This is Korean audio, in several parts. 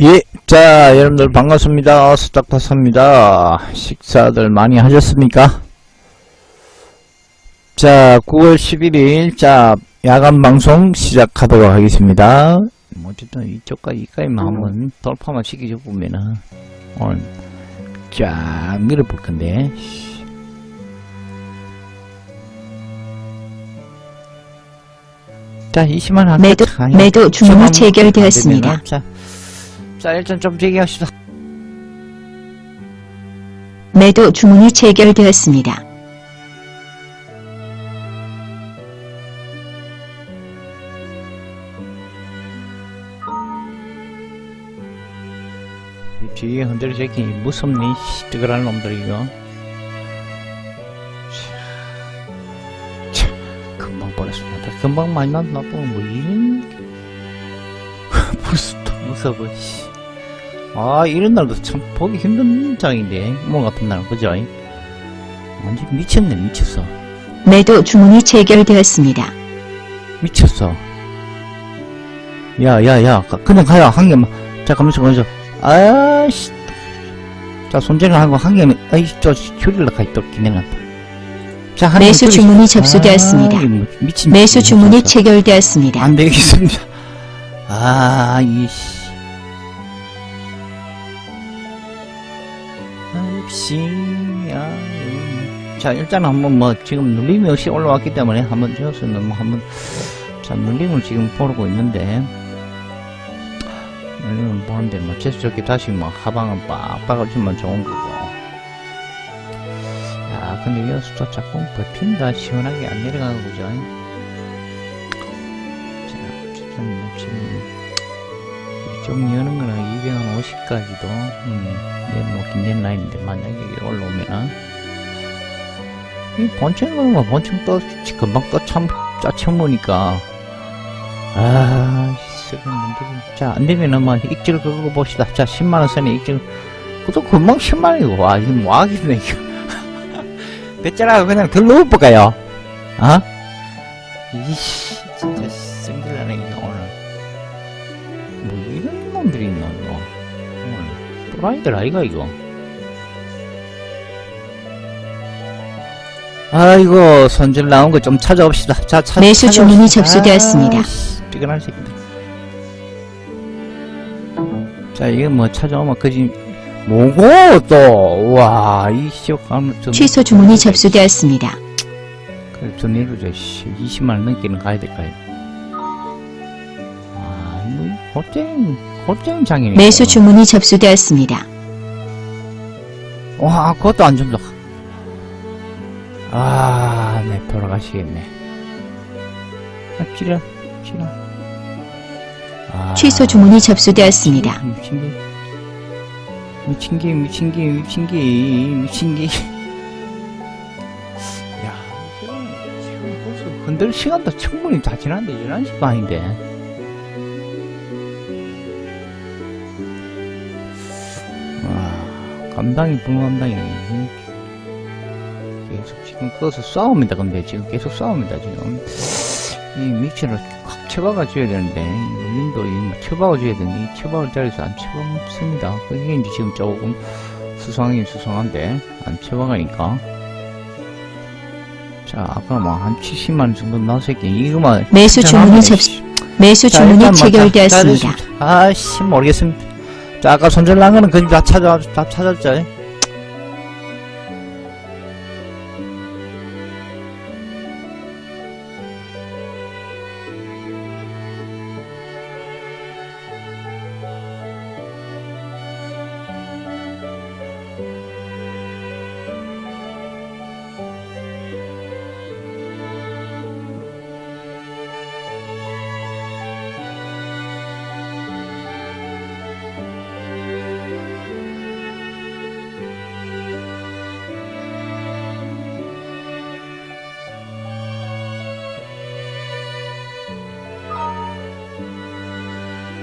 예, 자, 여러분들 반갑습니다. 수닥타사입니다. 식사들 많이 하셨습니까? 자, 9월 11일, 자, 야간 방송 시작하도록 하겠습니다. 뭐 어쨌든 이쪽까지, 이까지만 한번 돌파만 시키죠, 보면은. 오늘, 쫙 밀어볼 건데. 자, 20만 원. 매도, 매도 주문이 체결되었습니다. 자, 자, 일단 좀 대기합시다. 매도 주문이 체결되었습니다. 이 뒤에 흔들리기 무섭니? 씨, 뜨거란 놈들 이거. 차, 금방 버렸습니다. 금방 많이 났나 봐. 뭐 이런 벌써 또무 서워. 씨. 아 이런 날도 참 보기 힘든 장인데 뭐 같은 날 그죠? 완전 미쳤네 미쳤어. 매도 주문이 체결되었습니다. 미쳤어. 야, 야, 야, 가- 그냥 가요, 한 개만. 자, 가만있어, 가만있어. 아씨. 자, 손질을 하고 한 개만, 아이, 저, 줄일라 가있 또 기내놨다. 자, 한 매수 주문이 접수되었습니다. 아, 이거 뭐 미친. 매수 주문이. 체결되었습니다. 안 되겠습니다. 아, 이씨. 음. 자, 일단 한번 뭐, 지금 눌림이 없이 올라왔기 때문에 한번 저서는 뭐 한번, 자, 눌림을 지금 보고 있는데, 눌림을 보는데, 뭐, 저렇게 다시 뭐, 하방은 빡빡을 주면 좋은 거고. 야, 근데 여수도 자꾸 버틴다. 시원하게 안 내려가고, 그죠? 자, 뭐 지금 이쪽 여는 거는 250까지도 음, 내놓긴 내놔있는데 만약에 이게 올라오면은. 이 본청은 뭐 본청 또 금방 또참 짜쳐보니까. 아 쓰는 분들이. 자 안되면은 뭐 익질 그거 봅시다. 자 10만원 선에 익질 그것도 금방 10만원이고. 와 이거 뭐 하겠네 이거. 배짜라고 그냥 덜 넣어볼까요? 어? 이씨 진짜 이런 놈들이 있노 이거 또라이들 아이가 이거 아이고 손질 나온 거 좀 찾아봅시다 자 찾, 매수 찾아봅시다. 주문이 접수되었습니다. 아이씨, 삐그란 새끼들 자 이거 뭐 찾아오면 그지 뭐고 또와이 시옥 취소 주문이 접수되었습니다. 그래, 저 내려줘, 씨. 20만원 넘게는 가야 될까요? 아, 뭐, 골땡, 매수. 주문이 접수되었습니다. 와, 그것도 안 준다. 아, 네, 돌아가시겠네. 아, 찌려, 찌려. 아, 취소 주문이 접수되었습니다. 미친 게. 미친 게, 미친 게, 미친 게, 미친 게. 야, 지금, 지금 벌써 흔들 시간도 충분히 다 지났는데, 11시 반인데. 감당이 불감당이. 계속 지금 거기서 싸웁니다, 근데 지금 계속 싸웁니다, 지금. 이 미치를 확 쳐박아 줘야 되는데, 이 눌림도 이 쳐박아 줘야 되는데, 이 쳐박을 자리에서 안 쳐박습니다. 그게 이제 지금 조금 수상하긴 수상한데, 안 쳐박으니까. 자, 아까 뭐한 70만원 정도 나왔을게. 이거만. 매수 주문이 접 접수, 매수 주문이 체결되었습니다. 아씨, 모르겠습니다. 자, 아까 손절 난 거는 그다 찾아, 다 찾았죠.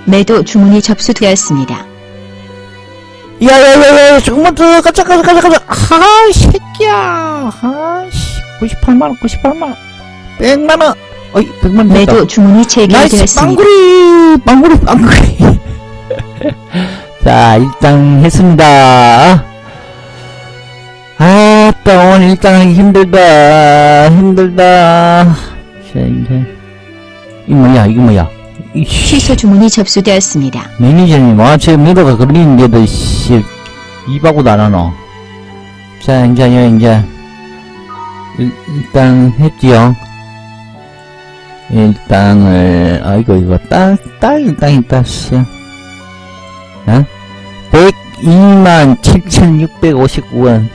매도 주문이 접수되었습니다. 야야야야 조금만 더 가자 가자 가자 가자 아 새끼야 아씨 98만원 98만원 100만원 어이 100만원 됐다 매도 주문이 나이스 체결되었습니다. 빵구리 빵구리 빵구리 자, 일당 했습니다. 아, 또 오늘 일당하기 힘들다. 힘들다. 자, 이제. 이거 뭐야, 이거 뭐야. 취소 주문이 접수되었습니다. 매니저님, 와, 제 매도가 걸리는데도, 씨, 입하고도 안 하노. 자, 이제, 요, 이제, 일, 일단 했지요. 일당을, 아이고, 이거, 딸, 딸, 일당이 땄어. 어? 102만 7,659원.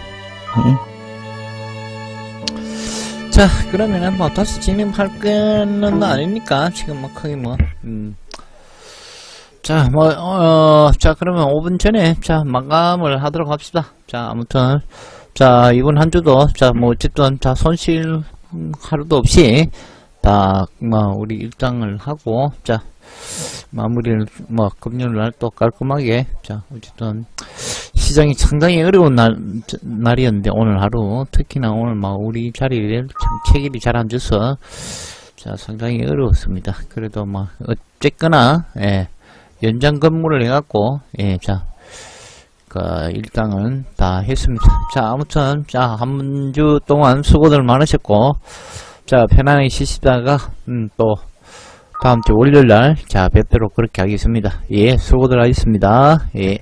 자, 그러면은 뭐, 다시 진입할 거는 아니니까, 지금 뭐, 크게 뭐, 음. 자, 뭐, 어, 자, 그러면 5분 전에, 자, 마감을 하도록 합시다. 자, 아무튼, 자, 이번 한 주도, 자, 뭐, 어쨌든, 자, 손실 음, 하루도 없이, 다, 뭐, 우리 일당을 하고, 자, 마무리를, 뭐, 금요일 날 또 깔끔하게, 자, 어쨌든, 시장이 상당히 어려운 날, 저- 날이었는데, 오늘 하루, 특히나 오늘 막, 우리 자리를 참 체결이 잘 안 줘서, 자, 상당히 어려웠습니다. 그래도 뭐, 어쨌거나, 예, 연장 근무를 해갖고, 예, 자, 그, 일당은 다 했습니다. 자, 아무튼, 자, 한 주 동안 수고들 많으셨고, 자, 편안하게 쉬시다가, 음, 또, 다음 주 월요일 날, 자, 뵙도록 그렇게 하겠습니다. 예, 수고들 하셨습니다. 예.